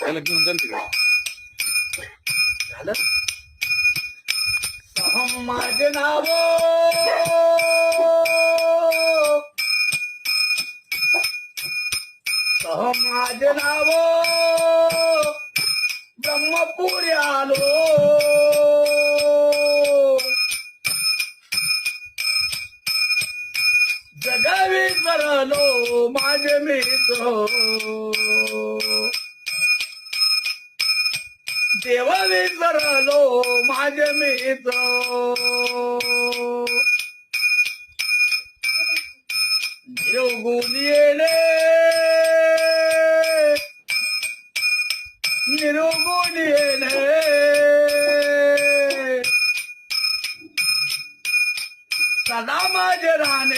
त्याला घेऊन जाईल तिकडे. झालं? सहम माझे नाव. सहम माझे नाव. ब्रह्मपुरी आलो. जगावी करलो माझे मित्र देवावी करलो माझे मित्र निरोगून येणे. निरोगून येणे. सदा माझे राणे.